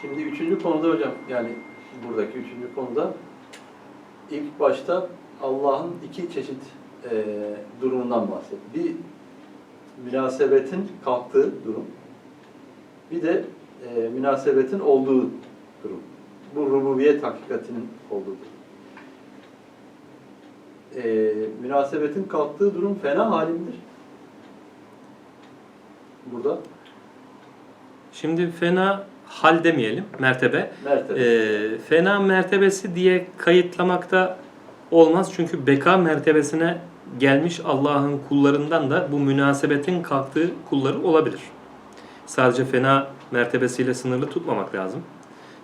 Şimdi üçüncü konuda hocam yani buradaki üçüncü konuda ilk başta Allah'ın iki çeşit e, durumundan bahset. Bir münasebetin kalktığı durum. Bir de e, münasebetin olduğu durum. Bu rububiyet hakikatinin olduğu durum. E, münasebetin kalktığı durum fena halimdir. Burada Şimdi fena hal demeyelim, mertebe. mertebe. Ee, fena mertebesi diye kayıtlamakta olmaz. Çünkü beka mertebesine gelmiş Allah'ın kullarından da bu münasebetin kalktığı kulları olabilir. Sadece fena mertebesiyle sınırlı tutmamak lazım.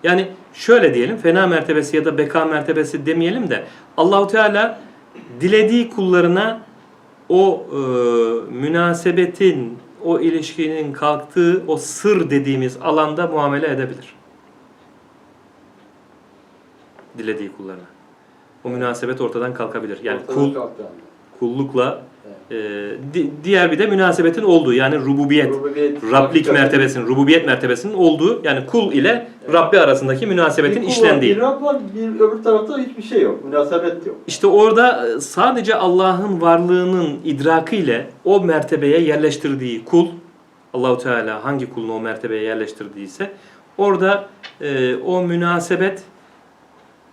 Yani şöyle diyelim, fena mertebesi ya da beka mertebesi demeyelim de Allahu Teala dilediği kullarına o e, münasebetin, o ilişkinin kalktığı o sır dediğimiz alanda muamele edebilir. Dilediği kullarına. O münasebet ortadan kalkabilir. Yani Ortadan kul kalktı kullukla e, di- diğer bir de münasebetin olduğu yani rububiyet, Rububiyet, Rablik mertebesinin, rububiyet mertebesinin olduğu yani kul ile Rabbi arasındaki münasebetin Bir işlendiği. Bir Rab var, bir öbür tarafta hiçbir şey yok. Münasebet yok. İşte orada e, sadece Allah'ın varlığının idrakıyla o mertebeye yerleştirdiği kul, Allahu Teala hangi kulunu o mertebeye yerleştirdiyse orada e, o münasebet,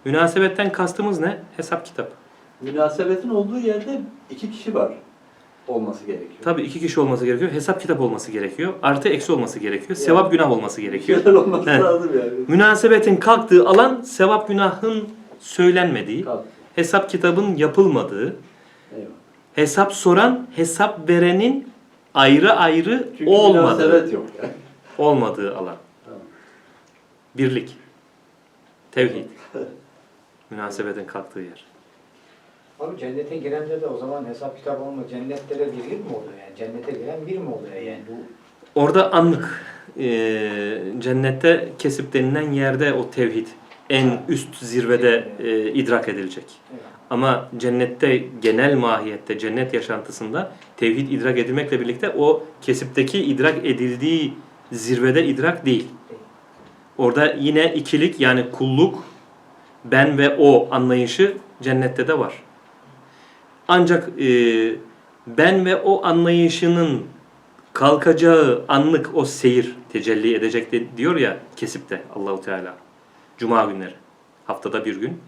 münasebetten kastımız ne? Hesap kitap. Münasebetin olduğu yerde iki kişi var olması gerekiyor. Tabii iki kişi olması gerekiyor, hesap kitap olması gerekiyor, artı eksi olması gerekiyor, sevap günah olması gerekiyor. şeyler olması Evet. lazım yani. Münasebetin kalktığı alan sevap günahın söylenmediği, Kalk. hesap kitabın yapılmadığı, Eyvallah. hesap soran, hesap verenin ayrı ayrı Çünkü olmadığı, yok. Yani. olmadığı alan. Tamam. Birlik, tevhid, münasebetin kalktığı yer. Abi cennete girende de o zaman hesap kitap olma cennetlere bir mi oluyor yani? Cennete giren bir mi oluyor yani? Bu Orada anlık, eee, cennette kesip denilen yerde o tevhid en üst zirvede eee, idrak edilecek. evet. Ama cennette genel mahiyette, cennet yaşantısında tevhid idrak edilmekle birlikte o kesipteki idrak edildiği zirvede idrak değil. Orada yine ikilik yani kulluk, ben ve o anlayışı cennette de var. Ancak e, ben ve o anlayışının kalkacağı anlık o seyir tecelli edecek de, diyor ya kesipte Allahu Teala. Cuma günleri. Haftada bir gün.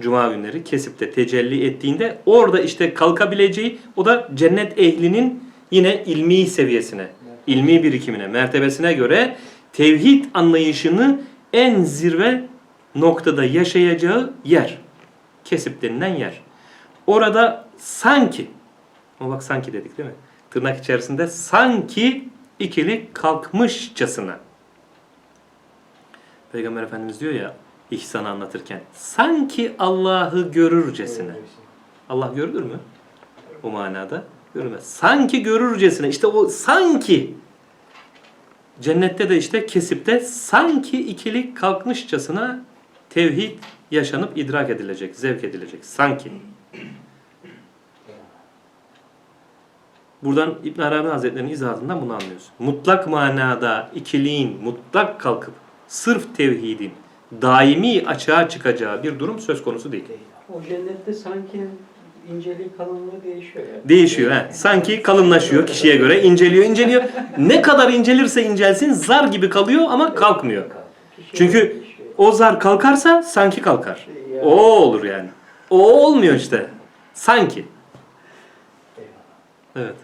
Cuma günleri kesipte tecelli ettiğinde orada işte kalkabileceği o da cennet ehlinin yine ilmi seviyesine, ilmi birikimine, mertebesine göre tevhid anlayışını en zirve noktada yaşayacağı yer. Kesip denilen yer. Orada sanki, ama bak sanki dedik değil mi? Tırnak içerisinde sanki ikili kalkmışçasına. Peygamber Efendimiz diyor ya ihsanı anlatırken sanki Allah'ı görürcesine. Allah görülür mü? O manada görülmez. Sanki görürcesine. İşte o sanki cennette de işte kesipte sanki ikilik kalkmışçasına tevhid yaşanıp idrak edilecek, zevk edilecek. Sanki. Buradan İbn Arabi Hazretleri'nin izahından bunu anlıyoruz. Mutlak manada ikiliğin mutlak kalkıp sırf tevhidin daimi açığa çıkacağı bir durum söz konusu değil. O cennette sanki inceliği kalınlığı değişiyor yani. Değişiyor. He. Sanki kalınlaşıyor kişiye göre. inceliyor, inceliyor. Ne kadar incelirse incelsin zar gibi kalıyor ama kalkmıyor. Çünkü. O zar kalkarsa sanki kalkar. Yani. O olur yani. O olmuyor işte. Sanki. Evet.